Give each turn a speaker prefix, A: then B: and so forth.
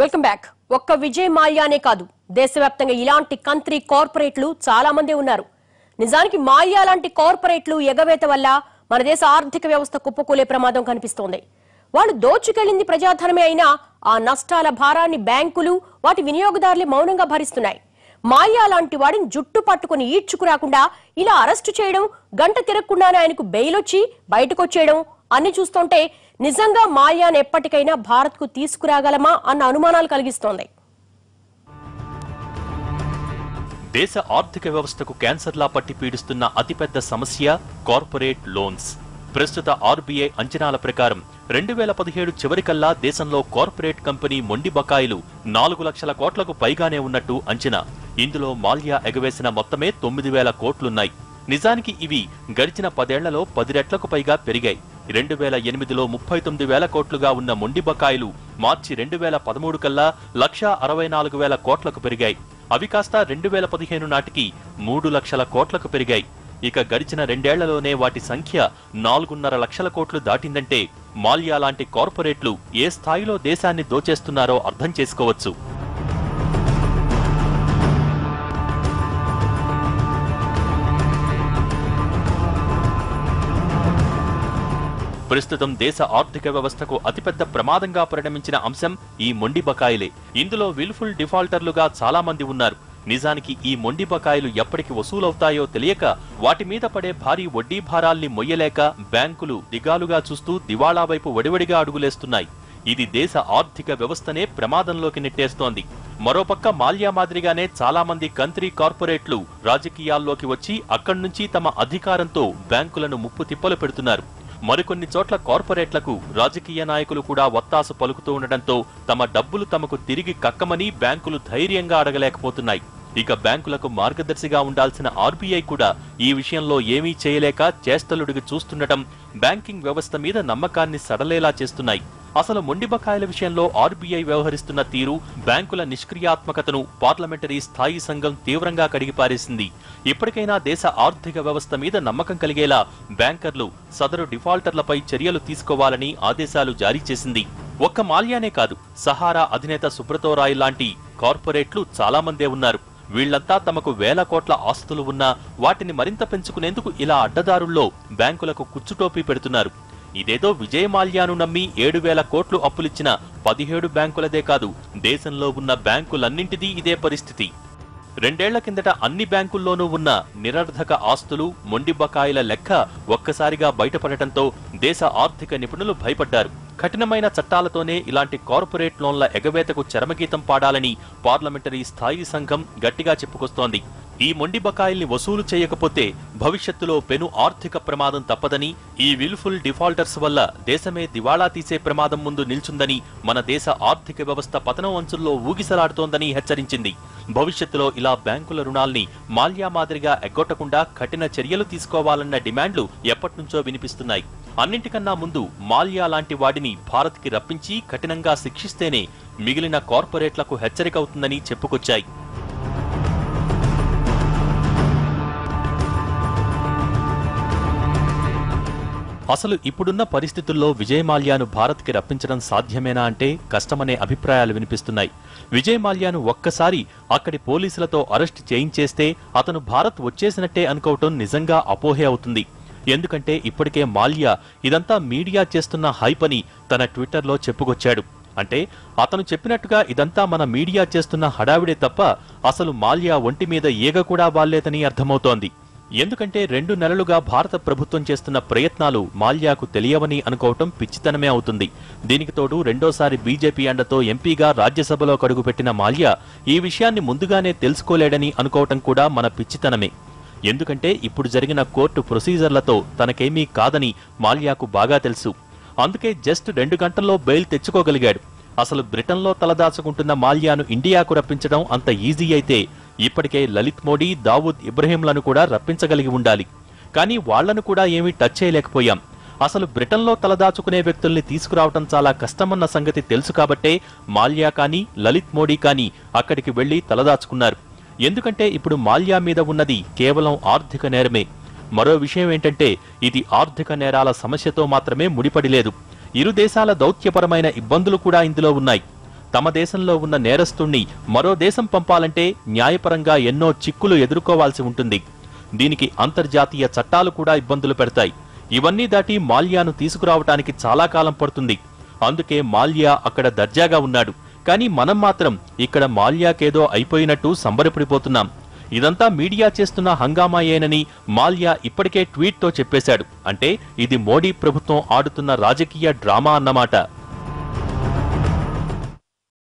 A: Welcome back. ఒక్క విజయ్ మాల్యానే కాదు దేశవ్యాప్తంగా ఇలాంటి కంత్రి కార్పొరేట్లు చాలా మంది ఉన్నారు. నిజానికి మాల్యా లాంటి కార్పొరేట్లు ఎగవేత వల్ల మన దేశ ఆర్థిక వ్యవస్థ కుప్పకూలే ప్రమాదం కనిపిస్తోంది. వాళ్ళు దోచుకెళ్ళింది ప్రజాధనమే అయినా ఆ నష్టాల భారాన్ని బ్యాంకులు వాటి వినియోగదారులు మౌనంగా భరిస్తున్నాయి. మాల్యా లాంటి వాడిని జుట్టు పట్టుకుని ఈడ్చుకు రాకుండా ఇలా అరెస్టు చేయడం గంట తిరగకుండానే ఆయనకు బెయిల్ వచ్చి బయటకొచ్చేయడం అన్ని చూస్తుంటే నిజంగా మాయాను ఎప్పటికైనా భారత్కు తీసుకురాగలమా అన్న అనుమానాలు కలిగిస్తోంది.
B: దేశ ఆర్థిక వ్యవస్థకు క్యాన్సర్లా పట్టి పీడిస్తున్న అతిపెద్ద సమస్య కార్పొరేట్ లోన్స్. ప్రస్తుత ఆర్బీఐ అంచనాల ప్రకారం రెండు వేల పదిహేడు చివరికల్లా దేశంలో కార్పొరేట్ కంపెనీ మొండి బకాయిలు నాలుగు లక్షల కోట్లకు పైగానే ఉన్నట్టు అంచనా. ఇందులో మాల్యా ఎగవేసిన మొత్తమే తొమ్మిది వేల కోట్లున్నాయి. నిజానికి ఇవి గడిచిన పదేళ్ళలో పది రెట్లకు పైగా పెరిగాయి. రెండు వేల ఎనిమిదిలో ముప్పై తొమ్మిది వేల కోట్లుగా ఉన్న మొండి బకాయిలు మార్చి రెండు వేల పదమూడు కల్లా లక్షా అరవై నాలుగు వేల కోట్లకు పెరిగాయి. అవి కాస్త రెండు వేల పదిహేను నాటికి మూడు లక్షల కోట్లకు పెరిగాయి. ఇక గడిచిన రెండేళ్ళలోనే వాటి సంఖ్య నాలుగున్నర లక్షల కోట్లు దాటిందంటే మాల్యా లాంటి కార్పొరేట్లు ఏ స్థాయిలో దేశాన్ని దోచేస్తున్నారో అర్థం చేసుకోవచ్చు. ప్రస్తుతం దేశ ఆర్థిక వ్యవస్థకు అతిపెద్ద ప్రమాదంగా పరిణమించిన అంశం ఈ మొండి బకాయిలే. ఇందులో విల్ఫుల్ డిఫాల్టర్లుగా చాలా మంది ఉన్నారు. నిజానికి ఈ మొండి బకాయిలు ఎప్పటికి వసూలవుతాయో తెలియక వాటి మీద పడే భారీ వడ్డీ భారాల్ని మొయ్యలేక బ్యాంకులు దిగాలుగా చూస్తూ దివాళా వైపు వడివడిగా అడుగులేస్తున్నాయి. ఇది దేశ ఆర్థిక వ్యవస్థనే ప్రమాదంలోకి నెట్టేస్తోంది. మరోపక్క మాల్యా మాదిరిగానే చాలా మంది కంత్రీ కార్పొరేట్లు రాజకీయాల్లోకి వచ్చి అక్కడి నుంచి తమ అధికారంతో బ్యాంకులను ముప్పు తిప్పలు పెడుతున్నారు. మరికొన్ని చోట్ల కార్పొరేట్లకు రాజకీయ నాయకులు కూడా వత్తాసు పలుకుతూ ఉండడంతో తమ డబ్బులు తమకు తిరిగి కక్కమని బ్యాంకులు ధైర్యంగా అడగలేకపోతున్నాయి. ఇక బ్యాంకులకు మార్గదర్శిగా ఉండాల్సిన ఆర్బీఐ కూడా ఈ విషయంలో ఏమీ చేయలేక చేష్టలుడిగి చూస్తుండటం బ్యాంకింగ్ వ్యవస్థ మీద నమ్మకాన్ని సడలేలా చేస్తున్నాయి. అసలు మొండిబకాయల విషయంలో ఆర్బీఐ వ్యవహరిస్తున్న తీరు బ్యాంకుల నిష్క్రియాత్మకతను పార్లమెంటరీ స్థాయి సంఘం తీవ్రంగా కడిగిపారేసింది. ఇప్పటికైనా దేశ ఆర్థిక వ్యవస్థ మీద నమ్మకం కలిగేలా బ్యాంకర్లు సదరు డిఫాల్టర్లపై చర్యలు తీసుకోవాలని ఆదేశాలు జారీ చేసింది. ఒక్క మాల్యానే కాదు సహారా అధినేత సుబ్రతో రాయ్ లాంటి కార్పొరేట్లు చాలామందే ఉన్నారు. వీళ్ళంతా తమకు వేల కోట్ల ఆస్తులు ఉన్నా వాటిని మరింత పెంచుకునేందుకు ఇలా అడ్డదారుల్లో బ్యాంకులకు కుచ్చుటోపీ పెడుతున్నారు. ఇదేదో విజయ్ మాల్యాను నమ్మి ఏడు వేల కోట్లు అప్పులిచ్చిన పదిహేడు బ్యాంకులదే కాదు దేశంలో ఉన్న బ్యాంకులన్నింటిదీ ఇదే పరిస్థితి. రెండేళ్ళ కిందట అన్ని బ్యాంకుల్లోనూ ఉన్న నిరర్ధక ఆస్తులు మొండి బకాయిల లెక్క ఒక్కసారిగా బయటపడటంతో దేశ ఆర్థిక నిపుణులు భయపడ్డారు. కఠినమైన చట్టాలతోనే ఇలాంటి కార్పొరేట్ లోన్ల ఎగవేతకు చరమగీతం పాడాలని పార్లమెంటరీ స్థాయి సంఘం గట్టిగా చెప్పుకొస్తోంది. ఈ మొండి బకాయిల్ని వసూలు చేయకపోతే భవిష్యత్తులో పెను ఆర్థిక ప్రమాదం తప్పదని ఈ విల్ఫుల్ డిఫాల్టర్స్ వల్ల దేశమే దివాళా తీసే ప్రమాదం ముందు నిల్చుందని మన దేశ ఆర్థిక వ్యవస్థ పతనం అంచుల్లో ఊగిసలాడుతోందని హెచ్చరించింది. భవిష్యత్తులో ఇలా బ్యాంకుల రుణాల్ని మాల్యా మాదిరిగా ఎగ్గొట్టకుండా కఠిన చర్యలు తీసుకోవాలన్న డిమాండ్లు ఎప్పటినుంచో వినిపిస్తున్నాయి. అన్నింటికన్నా ముందు మాల్యా లాంటి వాడిని భారత్కి రప్పించి కఠినంగా శిక్షిస్తేనే మిగిలిన కార్పొరేట్లకు హెచ్చరిక అవుతుందని చెప్పుకొచ్చాయి. అసలు ఇప్పుడున్న పరిస్థితుల్లో విజయ్ మాల్యాను భారత్కి రప్పించడం సాధ్యమేనా అంటే కష్టమనే అభిప్రాయాలు వినిపిస్తున్నాయి. విజయ్ మాల్యాను ఒక్కసారి అక్కడి పోలీసులతో అరెస్ట్ చేయించేస్తే అతను భారత్ వచ్చేసినట్టే అనుకోవటం నిజంగా అపోహే అవుతుంది. ఎందుకంటే ఇప్పటికే మాల్యా ఇదంతా మీడియా చేస్తున్న హైప్ అని తన ట్విట్టర్లో చెప్పుకొచ్చాడు. అంటే అతను చెప్పినట్టుగా ఇదంతా మన మీడియా చేస్తున్న హడావిడే తప్ప అసలు మాల్యా ఒంటి మీద ఈగ కూడా వాల్లేదని అర్థమవుతోంది. ఎందుకంటే రెండు నెలలుగా భారత ప్రభుత్వం చేస్తున్న ప్రయత్నాలు మాల్యాకు తెలియవని అనుకోవటం పిచ్చితనమే అవుతుంది. దీనికి తోడు రెండోసారి బీజేపీ అండతో ఎంపీగా రాజ్యసభలో కడుగుపెట్టిన మాల్యా ఈ విషయాన్ని ముందుగానే తెలుసుకోలేడని అనుకోవటం కూడా మన పిచ్చితనమే. ఎందుకంటే ఇప్పుడు జరిగిన కోర్టు ప్రొసీజర్లతో తనకేమీ కాదని మాల్యాకు బాగా తెలుసు. అందుకే జస్ట్ రెండు గంటల్లో బెయిల్ తెచ్చుకోగలిగాడు. అసలు బ్రిటన్లో తలదాచుకుంటున్న మాల్యాను ఇండియాకు రప్పించడం అంత ఈజీ అయితే ఇప్పటికే లలిత్ మోడీ దావూద్ ఇబ్రహీంలను కూడా రప్పించగలిగి ఉండాలి. కానీ వాళ్ళను కూడా ఏమీ టచ్ చేయలేకపోయాం. అసలు బ్రిటన్లో తలదాచుకునే వ్యక్తుల్ని తీసుకురావటం చాలా కష్టమన్న సంగతి తెలుసు కాబట్టే మాల్యా కానీ లలిత్ మోడీ కానీ అక్కడికి వెళ్ళి తలదాచుకున్నారు. ఎందుకంటే ఇప్పుడు మాల్యా మీద ఉన్నది కేవలం ఆర్థిక నేరమే. మరో విషయం ఏంటంటే ఇది ఆర్థిక నేరాల సమస్యతో మాత్రమే ముడిపడి లేదు ఇరు దేశాల దౌత్యపరమైన ఇబ్బందులు కూడా ఇందులో ఉన్నాయి. తమ దేశంలో ఉన్న నేరస్తుణ్ణి మరో దేశం పంపాలంటే న్యాయపరంగా ఎన్నో చిక్కులు ఎదుర్కోవాల్సి ఉంటుంది. దీనికి అంతర్జాతీయ చట్టాలు కూడా ఇబ్బందులు పెడతాయి. ఇవన్నీ దాటి మాల్యాను తీసుకురావటానికి చాలా కాలం పడుతుంది. అందుకే మాల్యా అక్కడ దర్జాగా ఉన్నాడు. కానీ మనం మాత్రం ఇక్కడ మాల్యాకేదో అయిపోయినట్టు సంబరపడిపోతున్నాం. ఇదంతా మీడియా చేస్తున్న హంగామాయేనని మాల్యా ఇప్పటికే ట్వీట్తో చెప్పేశాడు. అంటే ఇది మోడీ ప్రభుత్వం ఆడుతున్న రాజకీయ డ్రామా అన్నమాట.